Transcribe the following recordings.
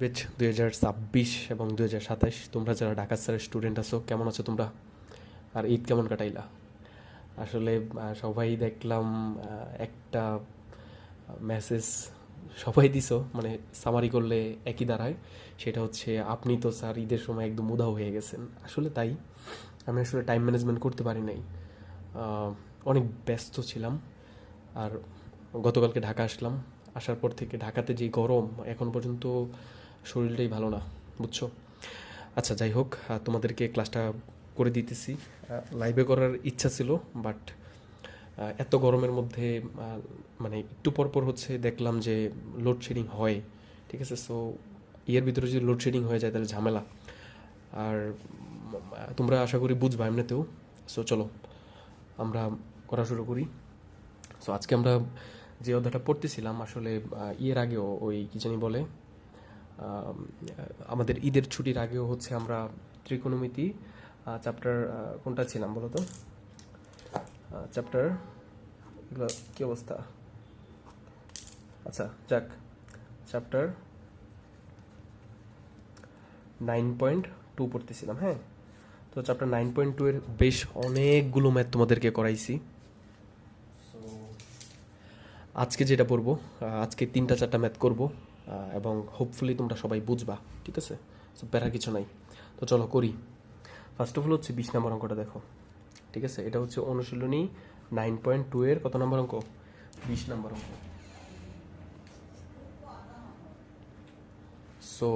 বেচ দুই হাজার ছাব্বিশ এবং দুই হাজার সাতাশ তোমরা যারা ঢাকা স্যারের স্টুডেন্ট আছো, কেমন আছো তোমরা? আর ঈদ কেমন কাটাইলা? আসলে সবাই দেখলাম একটা মেসেজ সবাই দিছো মানে সামারি করলে একই দাঁড়ায়। সেটা হচ্ছে, আপনি তো স্যার ঈদের সময় একদম উধাও হয়ে গেছেন। আসলে তাই, আমি আসলে টাইম ম্যানেজমেন্ট করতে পারি নাই। অনেক ব্যস্ত ছিলাম। আর গতকালকে ঢাকা আসলাম। আসার পর থেকে ঢাকাতে যে গরম, এখন পর্যন্ত শরীরটাই ভালো না, বুঝছ? আচ্ছা যাই হোক তোমাদেরকে ক্লাসটা করে দিতেছি। লাইভে করার ইচ্ছা ছিল বাট এত গরমের মধ্যে মানে একটু পর পর হচ্ছে দেখলাম যে লোডশেডিং হয়, ঠিক আছে? সো ইয়ের ভিতরে যদি লোডশেডিং হয়ে যায়, তাহলে ঝামেলা। আর তোমরা আশা করি বুঝবা এমনিতেও। সো চলো, আমরা করা শুরু করি। সো আজকে আমরা যে অধ্যায়টা পড়তেছিলাম, আসলে ইয়ের আগেও ওই কি জানি বলে আমাদের ঈদের ছুটির আগেও হচ্ছে আমরা ত্রিকোণমিতি চ্যাপ্টার কোনটা ছিলাম বলো তো? চ্যাপ্টার এগুলো কি অবস্থা? আচ্ছা যাক চ্যাপ্টার নাইন পয়েন্ট টু পড়তেছিলাম হ্যাঁ? তো চ্যাপ্টার নাইন পয়েন্ট টু এর বেশ অনেকগুলো ম্যাথ তোমাদেরকে করাইছি। আজকে যেটা পড়ব আজকে তিনটা চারটা ম্যাথ করব। এবং হোপফুলি তোমরা সবাই বুঝবা, ঠিক আছে? সো প্যারা কিছু নাই। তো চলো করি। ফার্স্ট অফ অল হচ্ছে বিশ নম্বর অঙ্কটা দেখো। ঠিক আছে? এটা হচ্ছে অনুশীলনী নাইন পয়েন্ট টু এর কত নম্বর অঙ্ক? বিশ নম্বর অঙ্ক। সো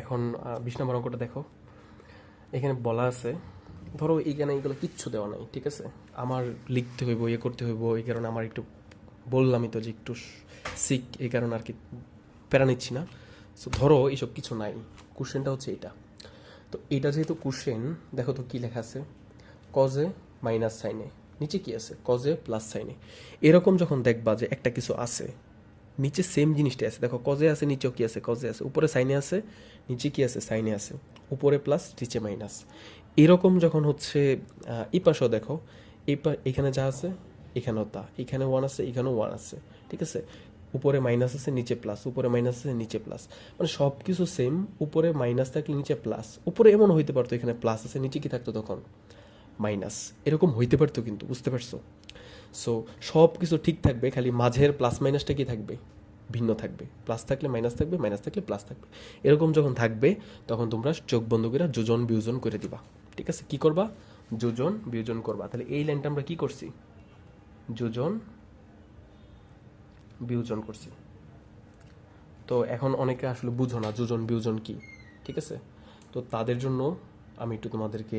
এখন বিশ নম্বর অঙ্কটা দেখো। এখানে বলা আছে, ধরো এইখানে এইগুলো কিচ্ছু দেওয়া নাই, ঠিক আছে? আমার লিখতে হইব ইয়ে করতে হইব, এই কারণে আমার একটু বললামই তো যে একটু সিক এই কারণে আর কি প্যারা নিচ্ছি না। সো ধরো এইসব কিছু নাই। কোশ্চেনটা হচ্ছে এটা। তো এটা যেহেতু কোশ্চেন দেখো তো কি লেখা আছে? কজে মাইনাস সাইনে নিচে কি আছে? কজে প্লাস সাইনে এরকম যখন দেখবা যে একটা কিছু আছে নিচে সেম জিনিসটা আছে। দেখো কজে আছে নিচেও কি আছে? কজে আছে। উপরে সাইনে আছে নিচে কি আছে? সাইনে আছে। উপরে প্লাস নিচে মাইনাস এরকম যখন হচ্ছে আহ, এই পাশেও দেখো এই এখানে যা আছে এখানেও তা, এখানে ওয়ান আছে, এখানেও ওয়ান আছে, ঠিক আছে? উপরে মাইনাস আছে, নিচে প্লাস উপরে মাইনাস আছে, নিচে প্লাস মানে সব কিছু সেম উপরে মাইনাস থাকলে নিচে প্লাস উপরে এমন হইতে পারতো, এখানে প্লাস আছে, নিচে কি থাকতো তখন? মাইনাস এরকম হইতে পারতো কিন্তু, বুঝতে পারছ? সো সব কিছু ঠিক থাকবে, খালি মাঝের প্লাস মাইনাসটা কি থাকবে? ভিন্ন থাকবে। প্লাস থাকলে মাইনাস থাকবে মাইনাস থাকলে প্লাস থাকবে। এরকম যখন থাকবে, তখন তোমরা চোখ বন্ধ করে যোজন বিয়োজন করে দিবা। ঠিক আছে? কি করবা? যোজন বিয়োজন করবা। তাহলে এই লাইনটা আমরা কি করছি? যোজন বিয়োজন করছি। তো এখন অনেকে আসলে বুঝো না যোজন বিয়োজন কি, ঠিক আছে? তো তাদের জন্য আমি একটু তোমাদেরকে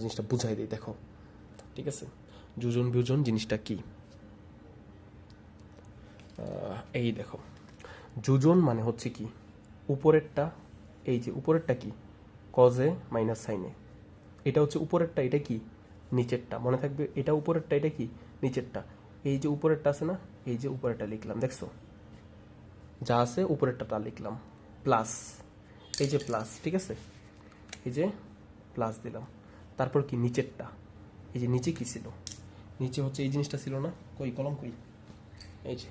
জিনিসটা বুঝাই দিই, দেখো। ঠিক আছে? যোজন বিয়োজন জিনিসটা কি? এই দেখো। যোজন মানে হচ্ছে কি? উপরেরটা, এই যে উপরেরটা কি? কজে মাইনাস সাইনে এটা হচ্ছে উপরেরটা, এটা কি? নিচেরটা। মনে থাকবে, এটা উপরেরটা, এটা কি? নিচেরটা। এই যে উপরেরটা আছে না, এই যে উপরেরটা লিখলাম, দেখছ? যা আছে উপরেরটা তা লিখলাম। প্লাস এই যে প্লাস ঠিক আছে? এই যে প্লাস দিলাম। তারপর কি, নিচেরটা। এই যে নিচে কি ছিল? নিচে হচ্ছে এই জিনিসটা ছিল না? কই, কলম কই? এই যে,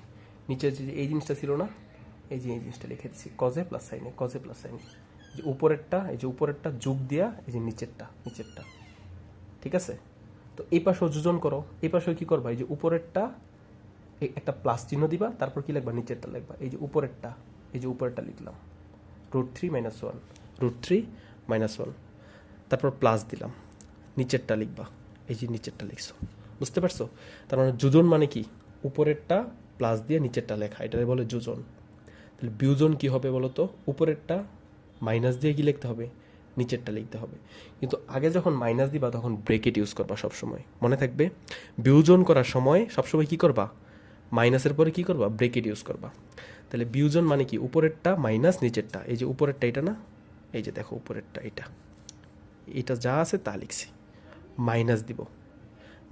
নিচে যে এই জিনিসটা ছিল না? এই যে এই জিনিসটা লিখে দিচ্ছি কজে প্লাস সাইনে কজে প্লাস সাইনে যে উপরেরটা, এই যে উপরেরটা যোগ দিয়া, এই যে নিচেরটা নিচেরটা। ঠিক আছে? তো এই পাশেও যোজন করো, এই পাশেও কি করবা? এই যে উপরেরটা একটা প্লাস চিহ্ন দিবা, তারপর কি লিখবা? নিচেরটা লিখবা। এই যে উপরেরটা, এই যে উপরেরটা লিখলাম। Root three minus one root three minus one তারপর প্লাস দিলাম। নিচেরটা লিখবা। এই যে নিচেরটা লিখছো। বুঝতে পারছ? তার মানে যোজন মানে কি? উপরেরটা প্লাস দিয়ে নিচেরটা লেখা। এটা বলে যোজন। তাহলে বিয়োজন কি হবে বলো তো উপরেরটা মাইনাস দিয়ে কি লিখতে হবে? নিচেরটা লিখতে হবে। কিন্তু আগে যখন মাইনাস দিবা, তখন ব্রেকেট ইউজ করবা সবসময়। মনে থাকবে? বিয়োজন করার সময় সবসময় কি করবা? মাইনাসের পরে কি করবা? ব্রেকেট ইউজ করবা। তাহলে বিয়োজন মানে কি? উপরেরটা মাইনাস নিচেরটা। এই যে উপরেরটা এটা না? এই যে দেখো উপরেরটা এটা। এটা যা আছে তা লিখছি। মাইনাস দিব।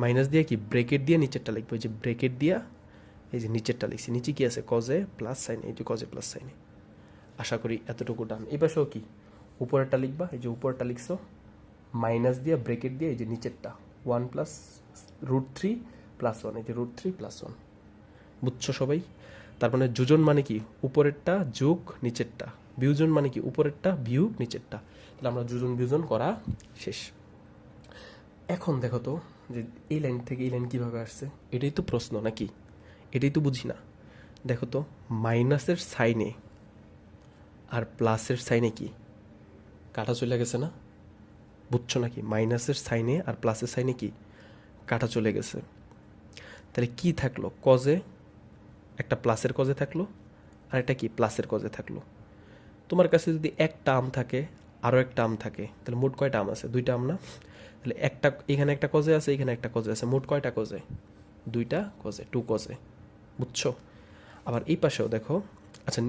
মাইনাস দিয়ে কি? ব্রেকেট দিয়ে নিচেরটা লিখব। এই যে ব্রেকেট দিয়া এই যে নিচেরটা লিখছি। নিচে কি আছে? কজে প্লাস সাইন এই যে কজে প্লাস সাইনে আশা করি এতটুকু ডান এই পাশেও কি? উপরেরটা লিখবা, এই যে উপরেরটা লিখছো মাইনাস দিয়ে ব্রেকেট দিয়ে এই যে নিচেরটা one plus root three plus one এই যে রুট থ্রি প্লাস ওয়ান বুঝছ সবাই? তার মানে যোজন মানে কি? উপরেরটা যোগ নিচেরটা, বিয়োজন মানে কি? উপরেরটা বিয়োগ নিচেরটা, তাহলে আমরা যোজন বিয়োজন করা শেষ। এখন দেখো তো, যে এই লাইন থেকে এই লাইন কীভাবে আসছে? এটাই তো প্রশ্ন নাকি? এটাই তো বুঝি না। দেখো তো মাইনাসের সাইনে আর প্লাসের সাইনে কি? কাটা চলে গেছে না? বুঝছ নাকি? মাইনাসের সাইনে আর প্লাসের সাইনে কি? কাটা চলে গেছে। তাহলে কি থাকল? কজে? একটা প্লাসের কজে থাকল? আর একটা কি? প্লাসের কজে থাকল। তোমার কাছে যদি একটা আম থাকে, আরও একটা আম থাকে, তাহলে মোট কয়টা আম আছে? দুইটা আম না? তাহলে একটা, এখানে একটা কজে আছে, এখানে একটা কজে আছে। মোট কয়টা কজে? দুইটা কজে টু কজে। বুঝছ? আবার এই পাশেও দেখো আচ্ছা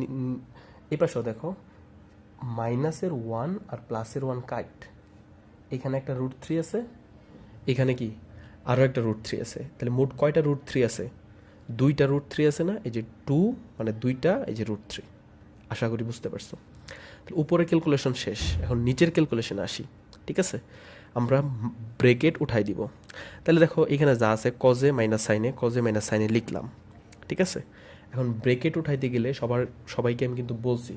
এই পাশেও দেখো মাইনাসের ওয়ান আর প্লাসের ওয়ান কাট এখানে একটা রুট থ্রি আছে, এখানে কি? আরও একটা রুট থ্রি আছে। তাহলে মোট কয়টা রুট থ্রি আছে? দুইটা রুট থ্রি আছে না? এই যে টু মানে দুইটা, এই যে রুট থ্রি। আশা করি বুঝতে পারছ। তাহলে উপরে ক্যালকুলেশন শেষ। এখন নিচের ক্যালকুলেশনে আসি, ঠিক আছে? আমরা ব্রেকেট উঠাই দিব। তাহলে দেখো, এখানে যা আছে কজে মাইনাস সাইনে কজে মাইনাস সাইনে লিখলাম, ঠিক আছে? এখন ব্রেকেট উঠাইতে গেলে সবার, সবাইকে আমি কিন্তু বলছি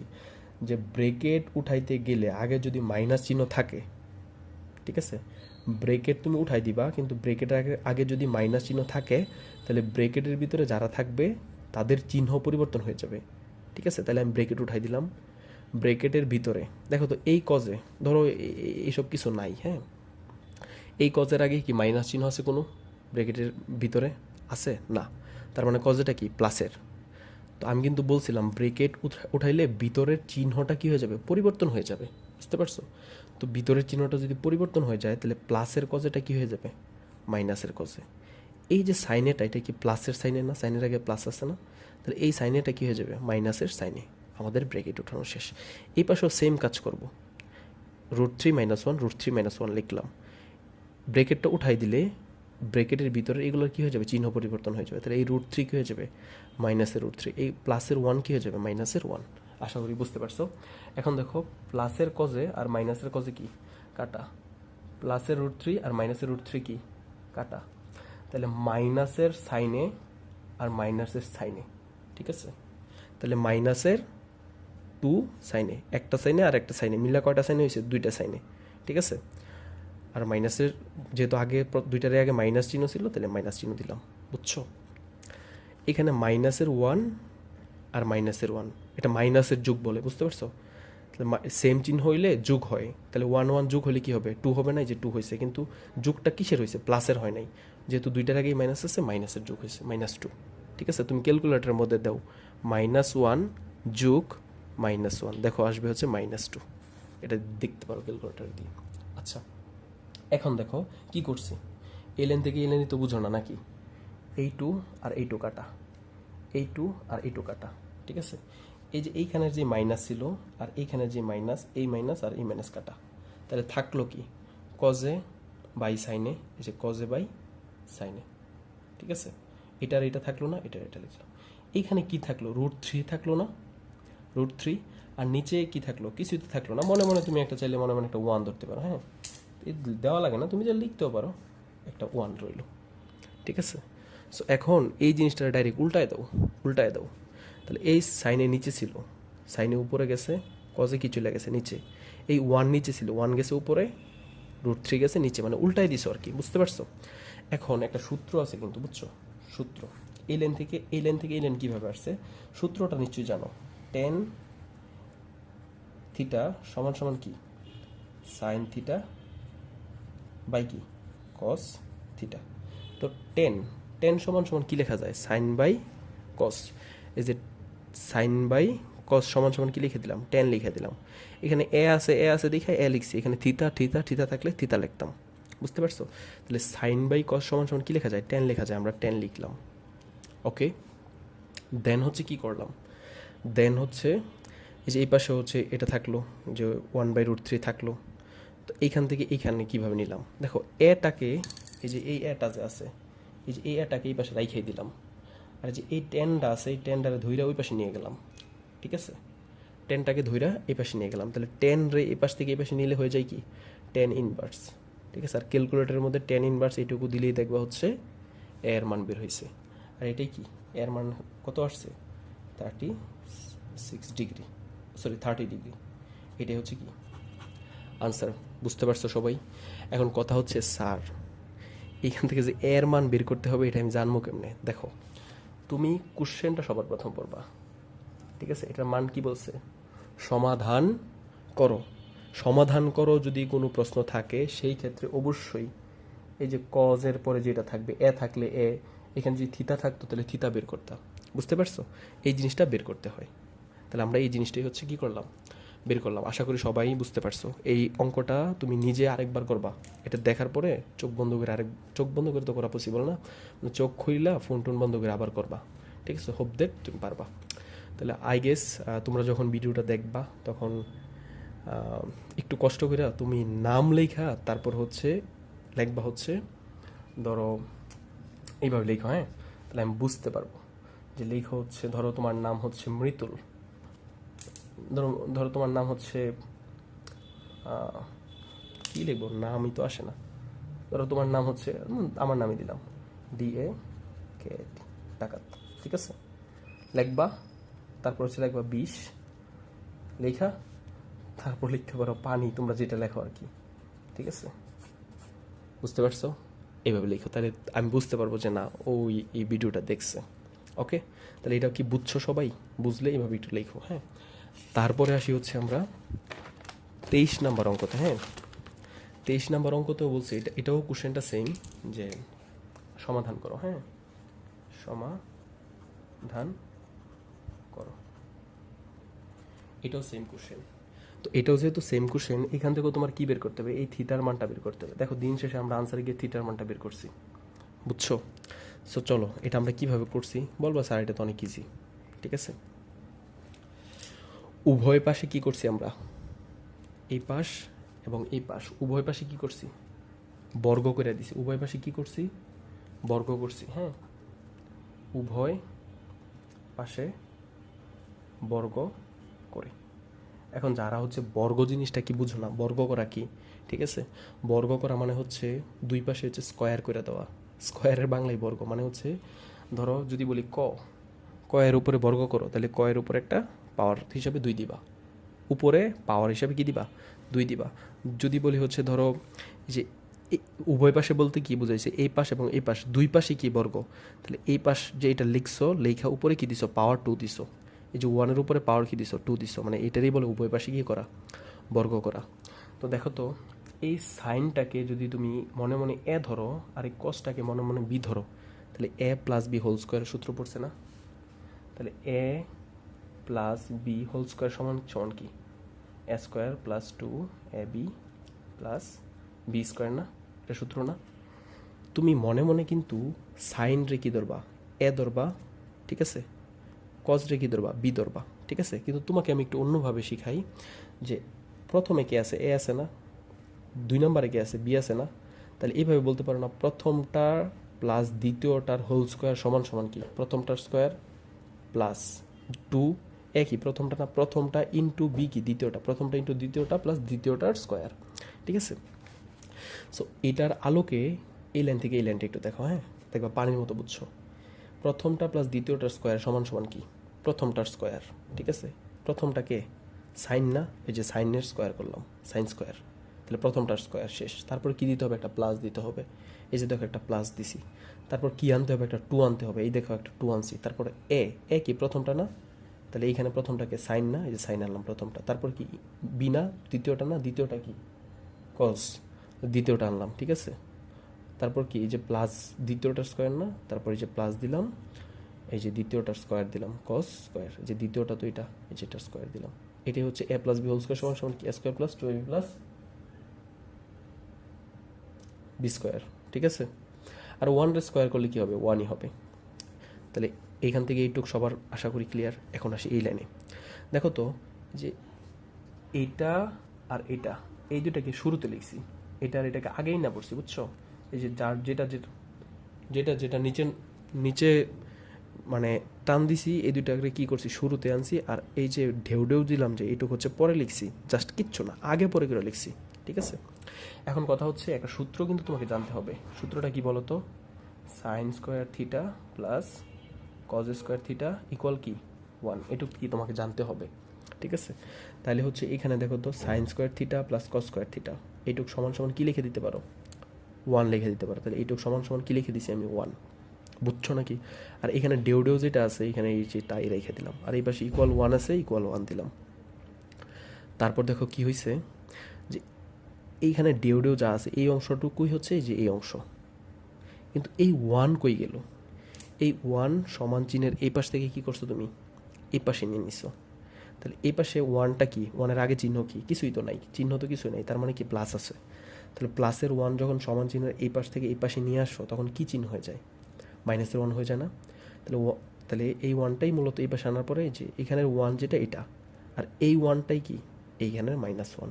যে ব্রেকেট উঠাইতে গেলে আগে যদি মাইনাস চিহ্ন থাকে, ঠিক আছে? ব্রেকেট তুমি উঠাই দিবা, কিন্তু ব্রেকেটের আগে আগে যদি মাইনাস চিহ্ন থাকে, তাহলে ব্রেকেটের ভিতরে যারা থাকবে, তাদের চিহ্ন পরিবর্তন হয়ে যাবে। ঠিক আছে? তাহলে আমি ব্রেকেট উঠাই দিলাম। ব্রেকেটের ভিতরে, দেখো তো, এই কজে ধরো এইসব কিছু নাই হ্যাঁ? এই কজের আগে কি মাইনাস চিহ্ন আছে কোনো? ব্রেকেটের ভিতরে আছে? না। তার মানে কজেটা কি? প্লাসের তো আমি কিন্তু বলছিলাম, ব্রেকেট উঠা- উঠাইলে ভিতরের চিহ্নটা কি হয়ে যাবে? পরিবর্তন হয়ে যাবে। বুঝতে পারছ? তো ভিতরের চিহ্নটা যদি পরিবর্তন হয়ে যায়, তাহলে প্লাসের কজেটা কি হয়ে যাবে? মাইনাসের কজে। এই যে সাইনেটা, এটা কি প্লাসের সাইনে না? সাইনের আগে প্লাস আছে না? তাহলে এই সাইনেটা কি হয়ে যাবে? মাইনাসের সাইনে। আমাদের ব্রেকেট উঠানো শেষ। এই পাশেও সেম কাজ করব। Root three minus one root three minus one লিখলাম। ব্রেকেটটা উঠাই দিলে ব্রেকেটের ভিতরে এগুলোর কী হয়ে যাবে? চিহ্ন পরিবর্তন হয়ে যাবে। তাহলে এই রুট থ্রি কী হয়ে যাবে? মাইনাসের রুট থ্রি এই প্লাসের ওয়ান কী হয়ে যাবে? মাইনাসের ওয়ান আশা করি বুঝতে পারছ। এখন দেখো প্লাসের কজে আর মাইনাসের কজে কি? কাটা। প্লাসের রুট থ্রি আর মাইনাসের রুট থ্রি কি? কাটা। তাহলে মাইনাসের সাইনে আর মাইনাসের সাইনে ঠিক আছে? তাহলে মাইনাসের টু সাইনে একটা সাইনে আর একটা সাইনে মিলা কয়টা সাইনে হয়েছে? দুইটা সাইনে ঠিক আছে? আর মাইনাসের যেহেতু আগে দুইটারে আগে মাইনাস চিহ্ন ছিল, তাহলে মাইনাস চিহ্ন দিলাম, বুঝছ? এখানে মাইনাসের ওয়ান আর মাইনাসের ওয়ান এটা মাইনাসের যুগ বলে, বুঝতে পারছ? তাহলে সেম চিহ্ন হইলে যুগ হয়, তাহলে ওয়ান ওয়ান যুগ হলে কি হবে? টু হবে না যে টু হয়েছে কিন্তু যুগটা কিসের হয়েছে প্লাসের হয় নাই, যেহেতু দুইটার আগেই মাইনাস আছে মাইনাসের যুগ হয়েছে মাইনাস টু ঠিক আছে? তুমি ক্যালকুলেটরের মধ্যে দাও মাইনাস ওয়ান যুগ মাইনাস ওয়ান দেখো আসবে হচ্ছে মাইনাস টু এটা দেখতে পারো ক্যালকুলেটর দিয়ে আচ্ছা। এখন দেখো, কি করছি? এই লাইন থেকে এই লাইনই তো বুঝো না নাকি? এই টু আর এই টু কাটা এই টু আর এই টু কাটা ঠিক আছে? এই যে এইখানের যে মাইনাস ছিল আর এইখানের যে মাইনাস, এই মাইনাস আর এই মাইনাস কাটা। তাহলে থাকল কি? কজে বাই সাইনে এই যে কজে বাই সাইনে ঠিক আছে? এটা আর এটা থাকল না এটা আর এটা লিখলাম। এইখানে কি থাকল? রুট থ্রি থাকল না? রুট থ্রি আর নিচে কি থাকল? কিছুই তো থাকল না। মনে মনে তুমি একটা চাইলে মনে মনে একটা ওয়ান ধরতে পারো হ্যাঁ? দেওয়া লাগে না, তুমি যা লিখতেও পারো। একটা ওয়ান রইল। ঠিক আছে? সো এখন এই জিনিসটা ডাইরেক্ট উল্টায় দাও উল্টায় দাও তাহলে এই সাইনে নিচে ছিল। সাইনে উপরে গেছে কজে কি চলে গেছে নিচে। এই ওয়ান নিচে ছিল ওয়ান গেছে উপরে রুট থ্রি গেছে নিচে মানে উল্টাই দিছো আর কি, বুঝতে পারছ? এখন একটা সূত্র আছে কিন্তু, বুঝছ? সূত্র। এই লেন থেকে, এই লেন থেকে এই লেন কীভাবে আসছে? সূত্রটা নিশ্চয়ই জানো। টেন থিটা সমান সমান কি? সাইন থিটা বাই কি? কস থিটা তো টেন টেন সমান সমান কি লেখা যায়? সাইন বাই কস এই যে সাইন বাই কস সমান সমান কি লিখে দিলাম? টেন লিখে দিলাম। এখানে এ আছে এ আছে দেখে এ লিখছি। এখানে থিতা থিতা থিতা থাকলে থিতা লিখতাম। বুঝতে পারছ? তাহলে সাইন বাই কস সমান সমান কি লেখা যায়? টেন লেখা যায়। আমরা টেন লিখলাম। ওকে দেন হচ্ছে কি করলাম? দেন হচ্ছে, এই যে এই পাশে হচ্ছে এটা থাকল, যে ওয়ান বাই রুট থ্রি থাকল। তো এইখান থেকে এইখানে কীভাবে নিলাম? দেখো, এটাকে, এই যে এই এটা যে আছে, এই যে এই এটাকে এই পাশে রাইখাই দিলাম। আর যে এই টেনটা আছে, এই টেনটারে ধইরা ওই পাশে নিয়ে গেলাম। ঠিক আছে? টেনটাকে ধইরা এই পাশে নিয়ে গেলাম। তাহলে টেন রে এই পাশ থেকে এই পাশে নিলে হয়ে যায় কি? টেন ইনভার্স ঠিক আছে? আর ক্যালকুলেটরের মধ্যে টেন ইনভার্স এইটুকু দিলেই দেখবা হচ্ছে এর মান বের হয়েছে আর এটাই কি? এর মান কত আসছে? Thirty six degree sorry thirty degree এটাই হচ্ছে কি? আনসার বুঝতে পারছ সবাই? এখন কথা হচ্ছে স্যার। এইখান থেকে যে এর মান বের করতে হবে, এটা আমি জানব কেমনে? দেখো, তুমি কোশ্চেনটা সবার প্রথম পড়বা। ঠিক আছে? এটার মান কি বলছে? সমাধান করো। সমাধান করো যদি কোনো প্রশ্ন থাকে, সেই ক্ষেত্রে অবশ্যই এই যে কজের পরে যেটা থাকবে, এ থাকলে এ, এখানে যদি থিতা থাকতো, তাহলে থিতা বের করতাম। বুঝতে পারছ? এই জিনিসটা বের করতে হয়। তাহলে আমরা এই জিনিসটাই হচ্ছে কি করলাম? বের করলাম। আশা করি সবাই বুঝতে পারছ। এই অঙ্কটা তুমি নিজে আরেকবার করবা। এটা দেখার পরে চোখ বন্ধ করে আরেক, চোখ বন্ধ করে তো করা পসিবল না। মানে চোখ খুইলা ফোন টোন বন্ধ করে আবার করবা। ঠিক আছে? হোপ দ্যাট তুমি পারবা। তাহলে আই গেস তোমরা যখন ভিডিওটা দেখবা, তখন একটু কষ্ট করে তুমি নাম লেখা তারপর হচ্ছে লেখবা হচ্ছে, ধরো, এইভাবে লেখো হ্যাঁ? তাহলে আমি বুঝতে পারব। যে লেখা হচ্ছে, ধরো তোমার নাম হচ্ছে মৃতুল। ধরো ধরো তোমার নাম হচ্ছে কি লিখব? নামই তো আসে না। ধরো তোমার নাম হচ্ছে আমার নামই দিলাম। ডি এ কে ডাকাত, ঠিক আছে? লেখবা, তারপর হচ্ছে লেখবা বিষ, লেখা, তারপর লিখতে পারো পানি, তোমরা যেটা লেখো আর কি, ঠিক আছে? বুঝতে পারছ? এইভাবে লেখো, তাহলে আমি বুঝতে পারব যে না, ও এই ভিডিওটা দেখছে। ওকে? তাহলে এটা কি বুঝছ সবাই? বুঝলে এইভাবে একটু লেখো হ্যাঁ? তারপরে আসি হচ্ছে আমরা তেইশ নাম্বার অঙ্কতে হ্যাঁ? তেইশ নাম্বার অঙ্কতেও বলছি, এটা, এটাও কোশ্চেনটা সেম যে সমাধান করো হ্যাঁ? সমাধান করো। এটাও সেম কোশ্চেন তো এটাও যেহেতু সেম কোশ্চেন এখান থেকেও তোমার কি বের করতে হবে? এই থিটার মানটা বের করতে হবে। দেখো, দিন শেষে আমরা আনসারে গিয়ে থিটার মানটা বের করছি। বুঝছ? সো চলো, এটা আমরা কীভাবে করছি? বলব, স্যার, এটা তো অনেক ইজি ঠিক আছে? উভয় পাশে কি করছি আমরা? এই পাশ এবং এই পাশ। উভয় পাশে কি করছি? বর্গ করে দিছি। উভয় পাশে কি করছি? বর্গ করছি হ্যাঁ? উভয় পাশে বর্গ করে। এখন যারা হচ্ছে বর্গ জিনিসটা কি বুঝো না? বর্গ করা কি? ঠিক আছে? বর্গ করা মানে হচ্ছে দুই পাশে হচ্ছে স্কোয়ার করে দেওয়া। স্কোয়ারের বাংলায় বর্গ মানে হচ্ছে, ধরো যদি বলি ক কয়ের উপরে বর্গ করো, তাহলে কয়ের উপরে একটা পাওয়ার হিসাবে দুই দিবা। উপরে পাওয়ার হিসাবে কি দিবা? দুই দিবা। যদি বলি হচ্ছে ধরো যে উভয় পাশে বলতে কি বুঝাইছে? এই পাশ এবং এই পাশ, দুই পাশে কি বর্গ? তাহলে এই পাশ যে এটা লিখছো, লেখা উপরে কি দিছো? পাওয়ার টু দিছো। এই যে ওয়ানের উপরে পাওয়ার কি দিছো? টু দিছো। মানে এটারই বলে উভয় পাশে কি করা? বর্গ করা। তো দেখো তো, এই সাইনটাকে যদি তুমি মনে মনে এ ধরো আর এই কসটাকে মনে মনে বি ধরো, তাহলে এ প্লাস বি হোল স্কোয়ারের সূত্র পড়ছে না? তাহলে A plus B whole square সমান সমান কি? A square plus two A B plus B square না? এটা সূত্র না? তুমি মনে মনে কিন্তু সাইন রে কি ধরবা এ ধরবা, ঠিক আছে? কজ রে কি ধরবা বি ধরবা, ঠিক আছে? কিন্তু তোমাকে আমি একটু অন্যভাবে শিখাই যে প্রথমে কে আছে? এ আছে না? দুই নম্বরে কে আছে? বি আছে না? তাহলে এইভাবে বলতে পারো না প্রথমটা প্লাস দ্বিতীয়টার হোল স্কোয়ার সমান সমান কি? প্রথমটার স্কোয়ার প্লাস টু একই, প্রথমটা না, প্রথমটা ইন্টু বি কি? দ্বিতীয়টা। প্রথমটা ইন্টু দ্বিতীয়টা প্লাস দ্বিতীয়টার স্কোয়ার ঠিক আছে? সো এটার আলোকে এই লাইন থেকে এই লাইনটা একটু দেখো হ্যাঁ? দেখবা, পানির মতো বুঝছ? প্রথমটা প্লাস দ্বিতীয়টার স্কোয়ার সমান সমান কি? প্রথমটার স্কোয়ার ঠিক আছে? প্রথমটাকে সাইন না? এই যে সাইনের স্কোয়ার করলাম সাইন স্কোয়ার তাহলে প্রথমটার স্কোয়ার শেষ। তারপর কি দিতে হবে? একটা প্লাস দিতে হবে। এই যে দেখো, একটা প্লাস দিছি। তারপর কি আনতে হবে? একটা টু আনতে হবে। এই দেখো, একটা টু আনছি। তারপরে এ এ কি? প্রথমটা না? তাহলে এইখানে প্রথমটাকে সাইন না, এই যে সাইন আনলাম প্রথমটা। তারপর কি? বিনা দ্বিতীয়টা না? দ্বিতীয়টা কি? কস দ্বিতীয়টা আনলাম, ঠিক আছে? তারপর কি? এই যে প্লাস দ্বিতীয়টা স্কোয়ার না? তারপর এই যে প্লাস দিলাম, এই যে দ্বিতীয়টার স্কোয়ার দিলাম, কস স্কোয়ার। যে দ্বিতীয়টা তো এটা, এই যে এটার স্কোয়ার দিলাম। এটাই হচ্ছে A plus B whole square সমান সমান কি? A square plus two A B plus B square, ঠিক আছে? আর ওয়ান স্কোয়ার করলে কি হবে? ওয়ানই হবে। তাহলে এইখান থেকে এইটুক সবার আশা করি ক্লিয়ার এখন আসি এই লাইনে দেখো তো, যে এইটা আর এটা এই দুটাকে শুরুতে লিখছি, এটা আর এটাকে আগেই না পড়ছি, বুঝছ? এই যে যার যেটা যেটা যেটা যেটা নিচে নিচে মানে টান দিছি, এই দুইটাকে কি করছি, শুরুতে আনছি, আর এই যে ঢেউ ঢেউ দিলাম যে এইটুকু হচ্ছে পরে লিখছি জাস্ট কিচ্ছু না, আগে পরে করে লিখছি, ঠিক আছে? এখন কথা হচ্ছে একটা সূত্র কিন্তু তোমাকে জানতে হবে, সূত্রটা কি বলতো? Sine square theta plus cos square theta equal কি? ওয়ান এটুকু কি তোমাকে জানতে হবে। ঠিক আছে? তাহলে হচ্ছে এখানে দেখো তো sine square theta plus cos square theta এইটুক সমান সমান কি লিখে দিতে পারো? ওয়ান লিখে দিতে পারো। তাহলে এইটুক সমান সমান কি লিখে দিছি আমি? ওয়ান বুঝছ নাকি? আর এখানে ডেউ ডেউ যেটা আছে, এখানে এই যে তাই রেখে দিলাম। আর এই পাশে ইকুয়াল ওয়ান আছে ইকুয়াল ওয়ান দিলাম। তারপর দেখো কি হয়েছে যে এইখানে ডেউ ডেউ যা আছে, এই অংশটুকুই হচ্ছে যে এই অংশ। কিন্তু এই ওয়ান কই গেল? এই ওয়ান সমান চিহ্নের এই পাশ থেকে কি করছ তুমি? এই পাশে নিয়ে নিছো। তাহলে এই পাশে ওয়ানটা কি? ওয়ানের আগে চিহ্ন কি? কিছুই তো নাই। চিহ্ন তো কিছুই নাই। তার মানে কি প্লাস আছে? তাহলে প্লাসের ওয়ান যখন সমান চিহ্নের এই পাশ থেকে এই পাশে নিয়ে আসো, তখন কি চিহ্ন হয়ে যায়? মাইনাসের ওয়ান হয়ে যায় না। তাহলে তাহলে এই ওয়ানটাই মূলত এই পাশে আনার পরে যে এখানের ওয়ান যেটা এটা, আর এই ওয়ানটাই কি? এইখানের মাইনাস ওয়ান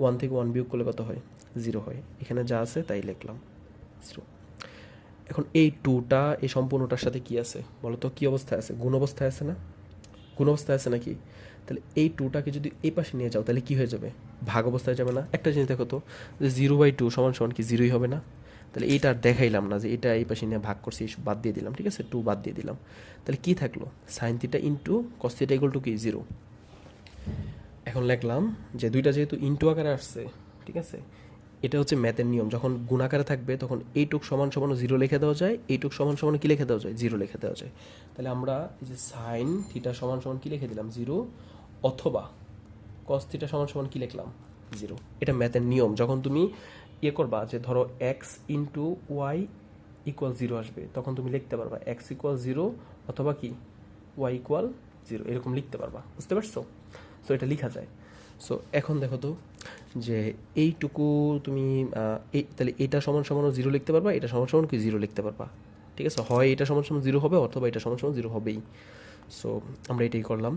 ওয়ান থেকে ওয়ান বিয়োগ করলে কত হয়? জিরো হয়। এখানে যা আছে তাই লিখলাম। জিরো এখন এই টুটা, এই সম্পূর্ণটার সাথে কি আছে? বলো তো কী অবস্থায় আছে? গুণ অবস্থায় আছে না? গুণ অবস্থায় আছে নাকি? তাহলে এই টুটাকে যদি এই পাশে নিয়ে যাও, তাহলে কি হয়ে যাবে? ভাগ অবস্থায় যাবে না? একটা জিনিস দেখো তো, যে জিরো বাই টু সমান সমান কি জিরোই হবে না? তাহলে এইটা আর দেখাইলাম না যে এটা এই পাশে নিয়ে ভাগ করছি বাদ দিয়ে দিলাম, ঠিক আছে? টু বাদ দিয়ে দিলাম। তাহলে কি থাকল? Sine theta into cos theta equal to কি? জিরো এখন লিখলাম যে দুইটা যেহেতু ইন্টু আকারে আসছে, ঠিক আছে? এটা হচ্ছে ম্যাথের নিয়ম। যখন গুণাকারে থাকবে, তখন এইটুক সমান সমান জিরো লিখে দেওয়া যায়, এইটুক সমান সমান কি লিখে দেওয়া যায়? জিরো লিখে দেওয়া যায়। তাহলে আমরা এই যে সাইন থিটা সমান সমান কি লিখে দিলাম? জিরো অথবা কস থিটা সমান সমান কি লিখলাম? জিরো এটা ম্যাথের নিয়ম। যখন তুমি ইয়ে করবা যে ধরো X into Y equal zero আসবে, তখন তুমি লিখতে পারবা এক্স ইকুয়াল জিরো অথবা কি? ওয়াই ইকুয়াল জিরো এরকম লিখতে পারবা। বুঝতে পারছ? সো এটা লেখা যায়। সো এখন দেখো তো যে এইটুকু তুমি তাহলে এটা সমান সমান জিরো লিখতে পারবা, এটা সমান সমান কি জিরো লিখতে পারবা? ঠিক আছে? হয় এটা সমান সমান জিরো হবে অথবা এটা সমান সমান জিরো হবেই। সো আমরা এটাই করলাম।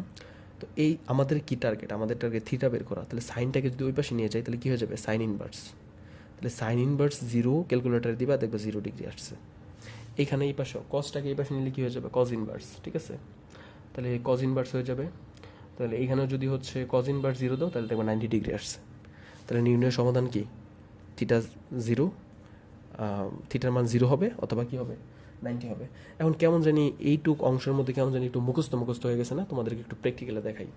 তো এই আমাদের কি টার্গেট আমাদের টার্গেট থিটা বের করা। তাহলে সাইনটাকে যদি ওই পাশে নিয়ে যাই, তাহলে কী হয়ে যাবে? সাইন ইনভার্স তাহলে সাইন ইনভার্স জিরো ক্যালকুলেটারে দিবা, দেখবে জিরো ডিগ্রি আসছে। এখানে এই পাশে কসটাকে এই পাশে নিলে কী হয়ে যাবে? কজ ইনভার্স ঠিক আছে? তাহলে কজ ইনভার্স হয়ে যাবে। তাহলে এইখানেও যদি হচ্ছে কজ ইনভার্স জিরো দাও, তাহলে দেখবে নাইনটি ডিগ্রি আসছে। তাহলে নির্ণয় সমাধান কি? থিটা জিরো থিটার মান জিরো হবে অথবা কি হবে? নাইনটি হবে। এখন কেমন জানি এইটুক অংশের মধ্যে কেমন জানি একটু মুখস্থ মুখস্থ হয়ে গেছে না? তোমাদেরকে একটু প্র্যাকটিক্যালে দেখাই।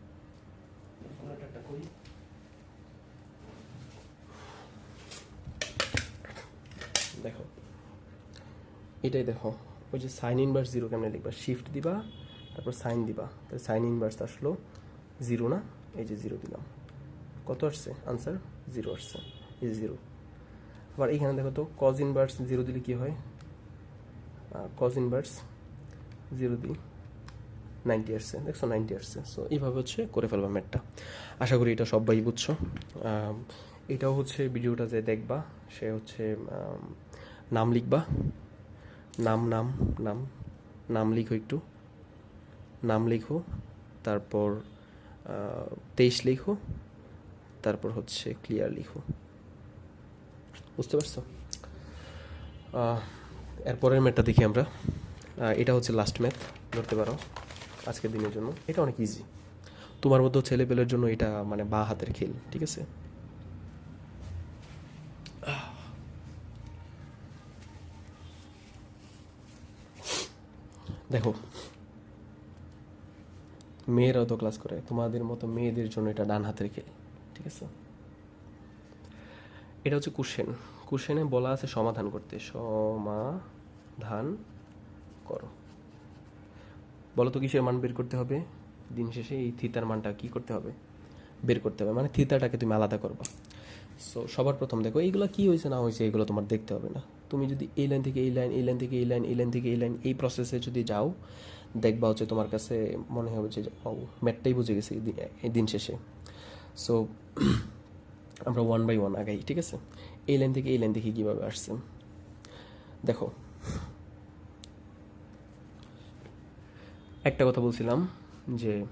দেখো। এটাই দেখো। ওই যে সাইন ইনভার্স জিরো কেমনে লিখবা? শিফট দিবা, তারপর সাইন দিবা। তাহলে সাইন ইনভার্স আসলো জিরো না? এই যে জিরো দিলাম। কত আসছে? আনসার জিরো আসছে। যে জিরো আবার এখানে দেখো তো কজ ইনভার্স জিরো দিলে কি হয়? কজ ইনভার্স জিরো দিই নাইনটি আসছে। দেখছ নাইনটি আসছে। সো এইভাবে হচ্ছে করে ফেলবা ম্যাটটা আশা করি এটা সবাই বুঝছ। এটাও হচ্ছে ভিডিওটা যে দেখবা, সে হচ্ছে নাম লিখবা। নাম নাম নাম নাম লিখো একটু। নাম লিখো, তারপর তেইশ লিখো। তারপর হচ্ছে ক্লিয়ার লিখো। বুঝতে পারছ? এরপরের ম্যাথটা দেখি আমরা। এটা হচ্ছে লাস্ট ম্যাথ ধরতে পারো আজকের দিনের জন্য। এটা অনেক ইজি তোমার মতো ছেলে পেলের জন্য এটা মানে বা হাতের খেল, ঠিক আছে? দেখো, মেয়েরাও তো ক্লাস করে, তোমাদের মতো মেয়েদের জন্য এটা ডান হাতের খেল। ঠিক আছে এটা হচ্ছে কুশেন। কুশেনে বলা আছে সমাধান করতে। সমাধান করো। বলো তো কিসের মান বের করতে হবে? দিন শেষে এই থিতার মানটা কি করতে হবে? বের করতে হবে। মানে থিতাটাকে তুমি আলাদা করবা। সো সবার প্রথম দেখো, এইগুলো কি হয়েছে না হয়েছে এগুলো তোমার দেখতে হবে না। তুমি যদি এই লাইন থেকে এই লাইন এই লাইন থেকে এই লাইন এই লাইন থেকে এই লাইন, এই প্রসেসে যদি যাও, দেখবা হচ্ছে তোমার কাছে মনে হবে যে, ও ম্যাটটাই বুঝে গেছে দিন শেষে। সো আমরা ওয়ান বাই ওয়ান আগাই, ঠিক আছে? এই লাইন থেকে এই লাইন থেকে কীভাবে আসছে। দেখো। একটা কথা বলছিলাম যে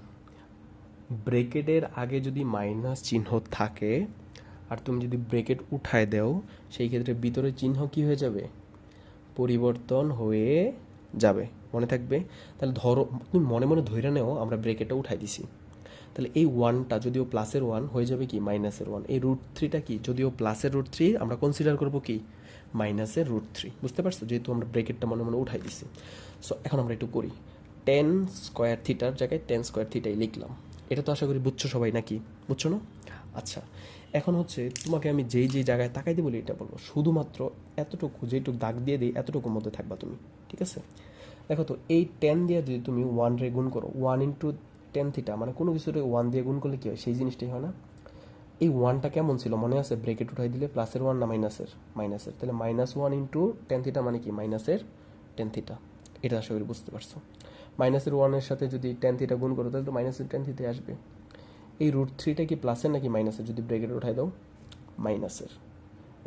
ব্রেকেটের আগে যদি মাইনাস চিহ্ন থাকে, আর তুমি যদি ব্রেকেট উঠায় দেও, সেই ক্ষেত্রে ভিতরে চিহ্ন কি হয়ে যাবে? পরিবর্তন হয়ে যাবে। মনে থাকবে? তাহলে ধরো, তুমি মনে মনে ধরে নেও, আমরা ব্রেকেটটা উঠাই দিছি। তাহলে এই ওয়ানটা যদিও প্লাসের ওয়ান হয়ে যাবে কি? মাইনাসের ওয়ান এই রুট থ্রিটা কি? যদিও প্লাসের রুট থ্রি আমরা কনসিডার করব কি? মাইনাসের রুট থ্রি বুঝতে পারছ? যেহেতু আমরা ব্রেকেটটা মনে মনে উঠাই দিছি। সো এখন আমরা একটু করি। টেন স্কোয়ার থিটার জায়গায় টেন স্কোয়ার থিটাই লিখলাম। এটা তো আশা করি বুঝছ সবাই নাকি? বুঝছ না? আচ্ছা এখন হচ্ছে তোমাকে আমি যেই যেই জায়গায় তাকাইতে বলি, এটা বলব। শুধুমাত্র এতটুকু, যেটুকু দাগ দিয়ে দিই, এতটুকুর মধ্যে থাকবা তুমি। ঠিক আছে? দেখো তো, এই টেন দিয়ে যদি তুমি ওয়ান রে গুণ করো ওয়ান ইন্টু টেন থিটা মানে কোনো কিছুতে ওয়ান দিয়ে গুণ করলে কী হয়? সেই জিনিসটাই হয় না। এই ওয়ানটা কেমন ছিল? মনে আছে? ব্রেকেট উঠাই দিলে প্লাসের ওয়ান না মাইনাসের মাইনাসের তাহলে minus one into tan theta মানে কি? মাইনাসের টেন থিটা এটা আশা করি বুঝতে পারছ। মাইনাসের ওয়ানের সাথে যদি টেন থিটা গুণ করো, তাহলে তো মাইনাসের টেন থিটাই আসবে। এই রুট থ্রিটা কি প্লাসের নাকি মাইনাসের যদি ব্রেকেট উঠাই দাও মাইনাসের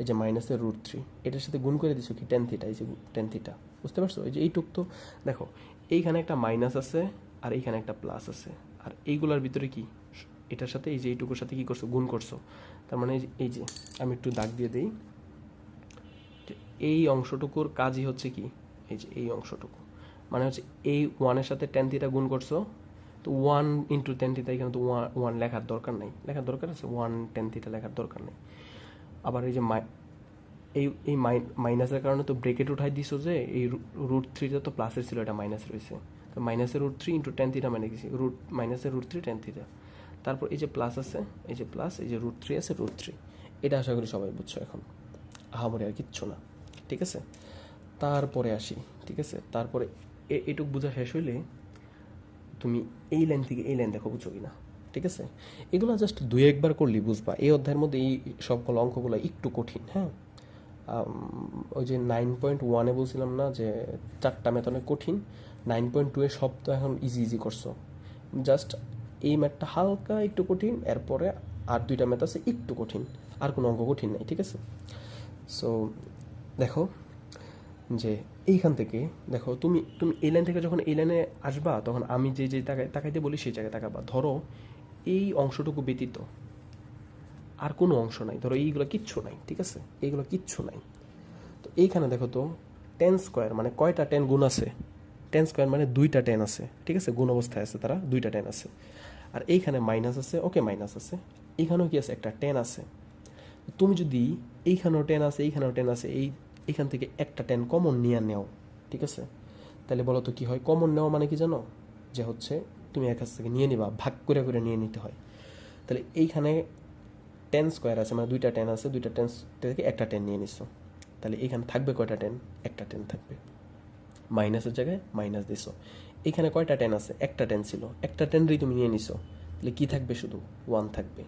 এই যে মাইনাসের রুট থ্রি এটার সাথে গুণ করে দিছো কি? টেন থিটা এই যে টেন থিটা বুঝতে পারছ? এই যে এইটুক তো, দেখো, এইখানে একটা মাইনাস আছে আর এইখানে একটা প্লাস আছে। আর এইগুলোর ভিতরে কি? এটার সাথে এই যে এইটুকুর সাথে কি করছ? গুণ করছ। তার মানে এই যে- আমি একটু দাগ দিয়ে দিই। এই অংশটুকুর কাজই হচ্ছে কি? এই যে এই অংশটুকু। মানে হচ্ছে এই ওয়ানের সাথে টেন থিটা গুণ করছ। তো ওয়ান ইন্টু টেন থিটা এখানে তো ওয়ান ওয়ান লেখার দরকার নেই। লেখার দরকার আছে? ওয়ান টেন থিটা লেখার দরকার নেই। আবার এই যে এই এই মাইনাসের কারণে তো ব্রেকেট উঠাই দিছো যে, এই রুট থ্রিটা তো প্লাসের ছিল, এটা মাইনাস রয়েছে। তো মাইনাসের root three into tan theta মানে কিছু রুট মাইনাসের রুট থ্রি টেন থিটা তারপর এই যে প্লাস আছে, এই যে প্লাস এই যে রুট থ্রি আছে রুট থ্রি এটা আশা করি সবাই বুঝছ এখন। আহামরি আর কিচ্ছু না। ঠিক আছে? তারপরে আসি, ঠিক আছে? তারপরে এটুক বোঝা শেষ হইলে তুমি এই লাইন থেকে এই লাইন দেখো বুঝো কিনা? ঠিক আছে? এগুলো জাস্ট দুই একবার করলে বুঝবা। এই অধ্যায়ের মধ্যে এই সবগুলো অঙ্কগুলো একটু কঠিন হ্যাঁ? ওই যে নাইন পয়েন্ট ওয়ানে বলছিলাম না যে চারটা ম্যাথ অনেক কঠিন। নাইন পয়েন্ট টু এ সব তো এখন ইজি ইজি করছ। জাস্ট এই ম্যাথটা হালকা একটু কঠিন, এরপরে আর দুইটা ম্যাথ আছে একটু কঠিন, আর কোনো অঙ্ক কঠিন নাই, ঠিক আছে? সো দেখো যে এইখান থেকে, দেখো, তুমি তুমি এই লাইন থেকে যখন এই লাইনে আসবা, তখন আমি যে যে তাকাই তাকাইতে বলি সেই জায়গায় তাকাবা। ধরো এই অংশটুকু ব্যতীত আর কোনো অংশ নাই, ধরো এইগুলো কিচ্ছু নাই, ঠিক আছে? এইগুলো কিচ্ছু নাই। তো এইখানে দেখো তো টেন স্কোয়ার মানে কয়টা টেন গুণ আছে? টেন স্কোয়ার মানে দুইটা টেন আছে, ঠিক আছে? গুণ অবস্থায় আছে তারা, দুইটা টেন আছে। আর এইখানে মাইনাস আছে ওকে মাইনাস আছে। এইখানেও কি আছে? একটা টেন আছে। তুমি যদি এইখানেও টেন আছে, এইখানেও টেন আছে, এই এইখান থেকে একটা টেন কমন নিয়ে নেও, ঠিক আছে? তাহলে বলো তো কি হয়? কমন নেওয়া মানে কি জানো? যে হচ্ছে তুমি এক কাছ থেকে নিয়ে নিবা, ভাগ করে করে নিয়ে নিতে হয়। তাহলে এইখানে টেন স্কোয়ার আছে মানে দুইটা টেন আছে, দুইটা টেন থেকে একটা টেন নিয়ে নিছো। তাহলে এইখানে থাকবে কয়টা টেন একটা টেন থাকবে। মাইনাসের জায়গায় মাইনাস দিছো। এখানে কয়টা টেন আছে? একটা টেন ছিল। একটা টেনরেই তুমি নিয়ে নিছো। তাহলে কি থাকবে শুধু? ওয়ান থাকবে।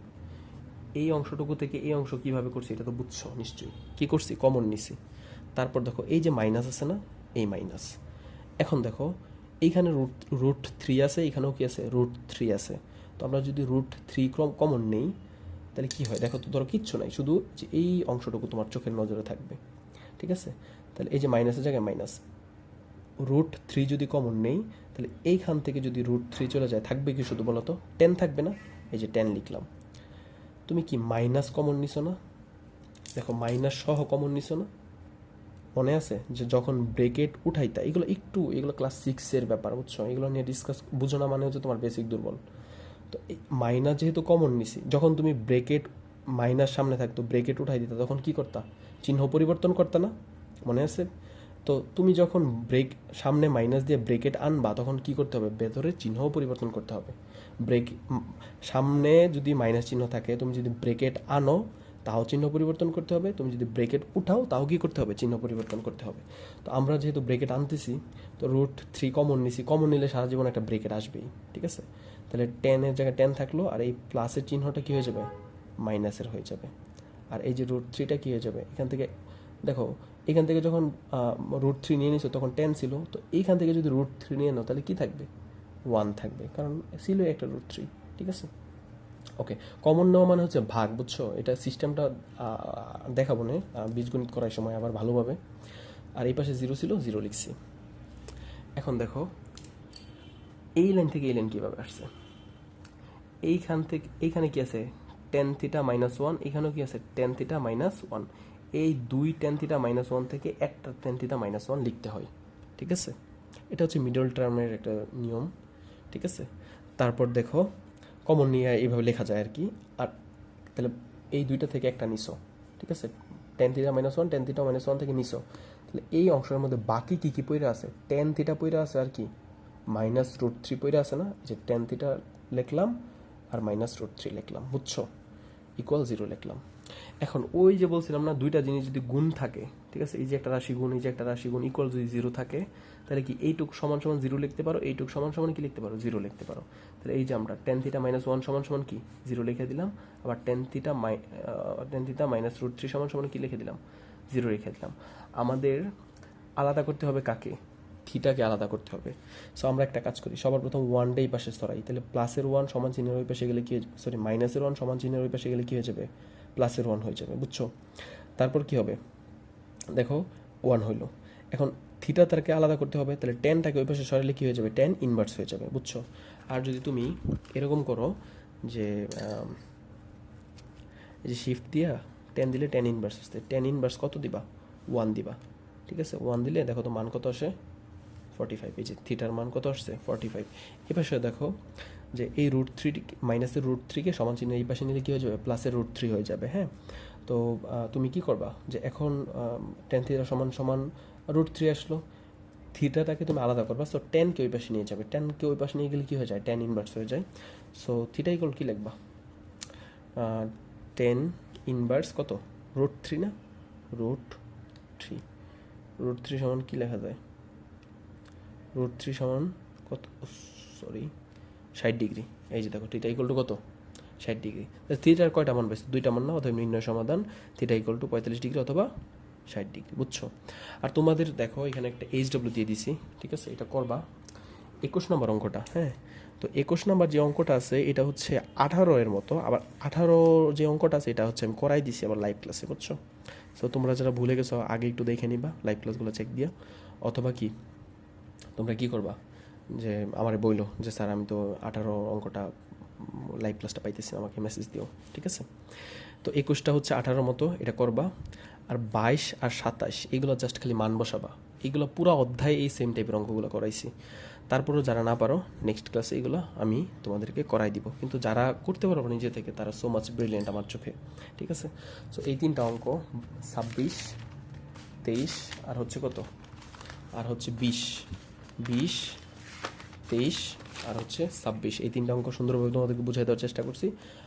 এই অংশটুকু থেকে এই অংশ কীভাবে করছি এটা তো বুঝছ নিশ্চয়ই। কি করছি? কমন নিছি। তারপর দেখো, এই যে মাইনাস আছে না? এই মাইনাস এখন দেখো, এইখানে রুট রুট থ্রি আছে, এখানেও কি আছে? রুট থ্রি আছে। তো আমরা যদি রুট থ্রি কমন নেই, তাহলে কি হয়? দেখো তো ধরো কিচ্ছু নাই, শুধু যে এই অংশটুকু তোমার চোখের নজরে থাকবে। ঠিক আছে? তাহলে এই যে মাইনাসের জায়গায় মাইনাস রুট থ্রি যদি কমন নেই, তাহলে এইখান থেকে যদি রুট থ্রি চলে যায়, থাকবে কি শুধু বলো তো টেন থাকবে না? এই যে টেন লিখলাম। তুমি কি মাইনাস কমন নিছো না? দেখো মাইনাস সহ কমন নিছো না? মনে আছে? যে যখন ব্রেকেট উঠাইতা এগুলো একটু, এগুলো ক্লাস সিক্সের ব্যাপার, বুঝছ? এগুলো নিয়ে ডিসকাস বুঝো না মানে হচ্ছে তোমার বেসিক দুর্বল। তো মাইনাস যেহেতু কমন নিছি, যখন তুমি ব্রেকেট মাইনাস সামনে থাকতো ব্রেকেট উঠাই দিতা, তখন কি করতা? চিহ্ন পরিবর্তন করতা না? মনে আছে? তো তুমি যখন ব্রেক সামনে মাইনাস দিয়ে ব্রেকেট আনবা, তখন কি করতে হবে? ভেতরের চিহ্নও পরিবর্তন করতে হবে। ব্রেক সামনে যদি মাইনাস চিহ্ন থাকে, তুমি যদি ব্রেকেট আনো, তাও চিহ্ন পরিবর্তন করতে হবে। তুমি যদি ব্রেকেট উঠাও, তাও কি করতে হবে? চিহ্ন পরিবর্তন করতে হবে। তো আমরা যেহেতু ব্রেকেট আনতেছি, তো রুট থ্রি কমন নিছি। কমন নিলে সারা জীবন একটা ব্রেকেট আসবেই, ঠিক আছে? তাহলে টেনের জায়গায় টেন থাকল, আর এই প্লাসের চিহ্নটা কি হয়ে যাবে? মাইনাসের হয়ে যাবে। আর এই যে রুট থ্রিটা কী হয়ে যাবে? এখান থেকে দেখো, এখান থেকে যখন রুট থ্রি নিয়ে নিছো, তখন টেন ছিল, তো এইখান থেকে যদি রুট থ্রি নিয়ে নাও, তাহলে কি থাকবে? ওয়ান থাকবে, কারণ ছিল একটা রুট থ্রি ঠিক আছে? ওকে কমন নেওয়া মানে হচ্ছে ভাগ, বুঝছ? এটা সিস্টেমটা দেখাবো না বীজগণিত করার সময় আবার ভালোভাবে। আর এই পাশে জিরো ছিল জিরো লিখছি। এখন দেখো, এই লাইন থেকে এই লাইন কীভাবে আসছে? এইখান থেকে, এইখানে কি আছে? টেন থিটা মাইনাস ওয়ান এখানেও কি আছে? টেন থিটা মাইনাস ওয়ান এই দুই টেন থিটা মাইনাস ওয়ান থেকে একটা টেন থিটা মাইনাস ওয়ান লিখতে হয়, ঠিক আছে? এটা হচ্ছে মিডল টার্মের একটা নিয়ম, ঠিক আছে? তারপর দেখো কমন নিয়ে এইভাবে লেখা যায় আর কি। আর তাহলে এই দুইটা থেকে একটা নিছো, ঠিক আছে? Tan theta minus one tan theta minus one থেকে নিছো। তাহলে এই অংশের মধ্যে বাকি কী কী পইরা আছে? টেন থিটা পইরা আছে আর কি। মাইনাস রুট থ্রি পইরা আছে না? যে টেন থিটা লিখলাম আর মাইনাস রুট থ্রি লিখলাম, বুঝছ? ইকুয়াল জিরো লিখলাম। এখন ওই যে বলছিলাম না, দুইটা জিনিস যদি গুণ থাকে, ঠিক আছে? এই যে একটা রাশি গুণ এই যে একটা রাশি গুণ ইকুয়াল যদি জিরো থাকে, তাহলে কি এইটুক সমান সমান জিরো লিখতে পারো? এইটুক সমান সমান কি লিখতে পারো? জিরো লিখতে পারো। তাহলে এই যে আমরা টেন থিটা মাইনাস ওয়ান সমান সমান কি? জিরো লিখে দিলাম। আবার টেন থিটা মাই tan theta minus root three সমান সমান কি লিখে দিলাম? জিরো রেখে দিলাম। আমাদের আলাদা করতে হবে কাকে? থিটাকে আলাদা করতে হবে। সো আমরা একটা কাজ করি, সবার প্রথম ওয়ান ডে পাশে সরাই। তাহলে প্লাসের ওয়ান সমান চিহ্নের ওই পাশে গেলে কি সরি মাইনাসের ওয়ান সমান চিহ্নের ওই পাশে গেলে কি হয়ে যাবে? প্লাসের ওয়ান হয়ে যাবে, বুঝছ? তারপর কি হবে? দেখো ওয়ান হইল। এখন থিটা তারকে আলাদা করতে হবে, তাহলে টেনটাকে ওই পাশে সরালে কি হয়ে যাবে? টেন ইনভার্স হয়ে যাবে, বুঝছ? আর যদি তুমি এরকম করো যে যে শিফট দিয়া টেন দিলে টেন ইনভার্স আসছে। টেন ইনভার্স কত দিবা? ওয়ান দিবা। ঠিক আছে? ওয়ান দিলে দেখো তো মান কত আসে? ফর্টি ফাইভ এই যে থিটার মান কত আসছে? ফর্টি ফাইভ পাশে দেখো যে এই রুট থ্রি মাইনাসের রুট থ্রিকে সমান চিহ্ন এই পাশে নিলে কী হয়ে যাবে? প্লাসের রুট থ্রি হয়ে যাবে হ্যাঁ? তো তুমি কি করবা? যে এখন টেন থিটা সমান সমান রুট থ্রি আসলো থিটাটাকে তুমি আলাদা করবা। সো টেনকে ওই পাশে নিয়ে যাবে। টেনকে ওই পাশে নিয়ে গেলে কী হয়ে যায়? টেন ইনভার্স হয়ে যায়। সো থিটা ইকুয়াল কী লিখবা? টেন ইনভার্স কত? রুট থ্রি না? রুট থ্রি রুট থ্রি সমান কী লেখা যায়? রুট থ্রি সমান কত? সরি ষাট ডিগ্রি। এই যে দেখো থিটা ইকুয়াল টু কত? ষাট ডিগ্রি। থিটার কয়টা মান পেয়েছে দুইটা মান না অথবা নির্ণয় সমাধান। থিটা ইকুয়াল টু পঁয়তাল্লিশ ডিগ্রি অথবা ষাট ডিগ্রি, বুঝছ? আর তোমাদের দেখো, এখানে একটা এইচ ডাব্লিউ দিয়ে দিছি, ঠিক আছে? এটা করবা। একুশ নম্বর অঙ্কটা হ্যাঁ? তো একুশ নম্বর যে অঙ্কটা আছে, এটা হচ্ছে আঠারো এর মতো। আবার আঠারো যে অঙ্কটা আছে, এটা হচ্ছে আমি করাই দিছি আবার লাইভ ক্লাসে বুঝছ? সো তোমরা যারা ভুলে গেছো, আগে একটু দেখে নিবা লাইভ ক্লাসগুলো চেক দিয়া। অথবা কি? তোমরা কি করবা? যে আমারে বইলো যে, স্যার, আমি তো আঠারো অঙ্কটা লাইভ ক্লাসটা পাইতেছি, আমাকে মেসেজ দিও। ঠিক আছে? তো একুশটা হচ্ছে আঠারোর মতো, এটা করবা। আর বাইশ আর সাতাশ, এগুলো জাস্ট খালি মান বসাবা। এগুলো পুরো অধ্যায় এই সেম টাইপের অঙ্কগুলো করাইছি। তারপরেও যারা না পারো নেক্সট ক্লাসে এগুলো আমি তোমাদেরকে করাই দিব। কিন্তু যারা করতে পারব নিজে থেকে, তারা সো মাচ ব্রিলিয়েন্ট আমার চোখে। ঠিক আছে? সো এই তিনটা অঙ্ক, ছাব্বিশ, তেইশ, আর হচ্ছে কত? আর হচ্ছে বিশ। বিশ তেইশ, আর হচ্ছে ছাব্বিশ। এই তিনটা অঙ্ক সুন্দরভাবে তোমাদেরকে বুঝাই দেওয়ার চেষ্টা করছি,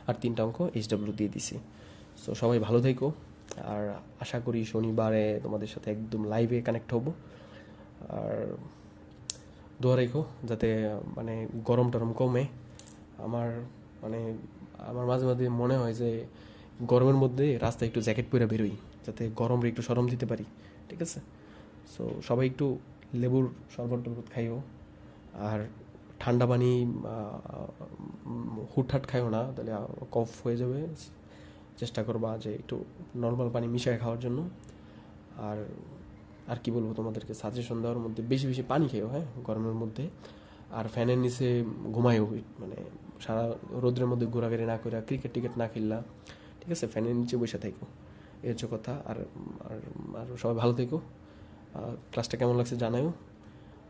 আর তিনটা অঙ্ক এইচ ডাব্লিউ দিয়ে দিছি। সো সবাই ভালো থেকো, আর আশা করি শনিবারে তোমাদের সাথে একদম লাইভে কানেক্ট হব। আর দোয়া রেখো যাতে মানে গরম টরম কমে। আমার মানে আমার মাঝে মাঝে মনে হয় যে গরমের মধ্যে রাস্তায় একটু জ্যাকেট পরে বেরোই, যাতে গরমে একটু সরম দিতে পারি, ঠিক আছে? সো সবাই একটু লেবুর শরবত টরবত খাইও। আর ঠান্ডা পানি হুটহাট খাইও না, তাহলে কফ হয়ে যাবে। চেষ্টা করবা যে একটু নর্মাল পানি মিশিয়ে খাওয়ার জন্য। আর আর কি বলব তোমাদেরকে সাজেশন দেওয়ার মধ্যে বেশি বেশি পানি খেও হ্যাঁ গরমের মধ্যে। আর ফ্যানের নিচে ঘুমাইও মানে সারা রোদ্রের মধ্যে ঘোরাঘুরি না করে ক্রিকেট টিকেট না খেললা, ঠিক আছে? ফ্যানের নিচে বসে থাকো, এই হচ্ছে কথা। আর আর সবাই ভালো থেকো। ক্লাসটা কেমন লাগছে জানাও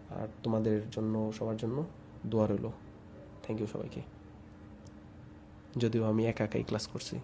আর তোমাদের জন্য, সবার জন্য দোয়া রইল। থ্যাংক ইউ সবাইকে। যদিও আমি একা একাই ক্লাস করছি।